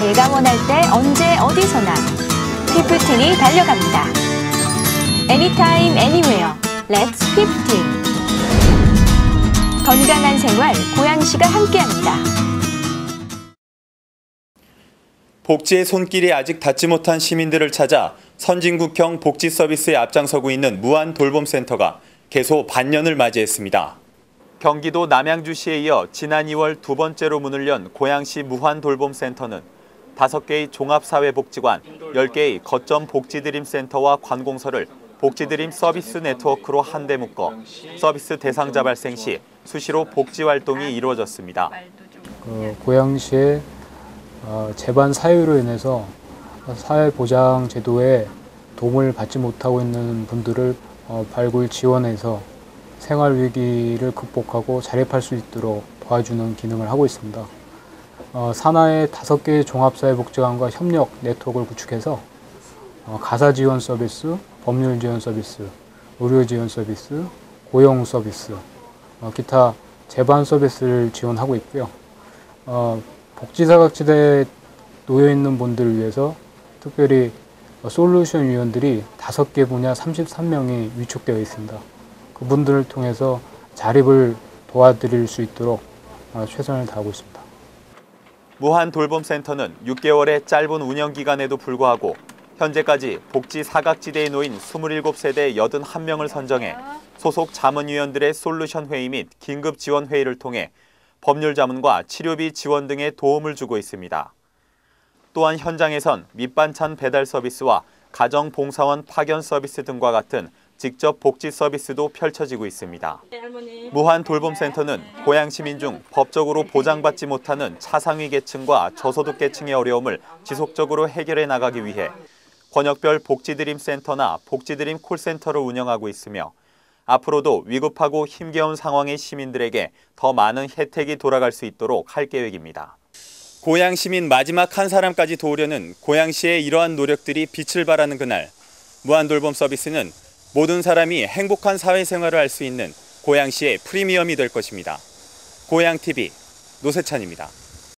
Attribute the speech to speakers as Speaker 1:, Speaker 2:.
Speaker 1: 내가 원할 때 언제 어디서나 피프틴이 달려갑니다. Anytime, anywhere. Let's 15. 건강한 생활 고양시가 함께합니다.
Speaker 2: 복지의 손길이 아직 닿지 못한 시민들을 찾아 선진국형 복지 서비스에 앞장서고 있는 무한 돌봄센터가 개소 반년을 맞이했습니다. 경기도 남양주시에 이어 지난 2월 두 번째로 문을 연 고양시 무한 돌봄센터는 5개의 종합사회복지관, 10개의 거점 복지드림센터와 관공서를 복지드림 서비스 네트워크로 한데 묶어 서비스 대상자 발생 시 수시로 복지 활동이 이루어졌습니다.
Speaker 3: 그 고양시의 어, 재반 사유로 인해서 사회보장 제도에 도움을 받지 못하고 있는 분들을 어, 발굴 지원해서 생활 위기를 극복하고 자립할 수 있도록 도와주는 기능을 하고 있습니다. 어, 산하의 다섯 개의 종합사회복지관과 협력 네트워크를 구축해서 어, 가사 지원 서비스, 법률 지원 서비스, 의료 지원 서비스, 고용 서비스, 어, 기타 재반 서비스를 지원하고 있고요. 어, 복지사각지대에 놓여 있는 분들을 위해서 특별히 솔루션 위원들이 다섯 개 분야 33명이 위촉되어 있습니다. 그분들을 통해서 자립을 도와드릴 수 있도록 어, 최선을 다하고 있습니다.
Speaker 2: 무한 돌봄센터는 6개월의 짧은 운영 기간에도 불구하고 현재까지 복지 사각지대에 놓인 27세대 81명을 선정해 소속 자문위원들의 솔루션 회의 및 긴급 지원 회의를 통해 법률 자문과 치료비 지원 등에 도움을 주고 있습니다. 또한 현장에선 밑반찬 배달 서비스와 가정 봉사원 파견 서비스 등과 같은 직접 복지 서비스도 펼쳐지고 있습니다. 무한 돌봄센터는 고양 시민 중 법적으로 보장받지 못하는 차상위 계층과 저소득 계층의 어려움을 지속적으로 해결해 나가기 위해 권역별 복지드림 센터나 복지드림 콜센터를 운영하고 있으며 앞으로도 위급하고 힘겨운 상황의 시민들에게 더 많은 혜택이 돌아갈 수 있도록 할 계획입니다. 고양 시민 마지막 한 사람까지 도우려는 고양시의 이러한 노력들이 빛을 발하는 그날 무한돌봄 서비스는 모든 사람이 행복한 사회생활을 할 수 있는 고양시의 프리미엄이 될 것입니다. 고양TV 노세찬입니다.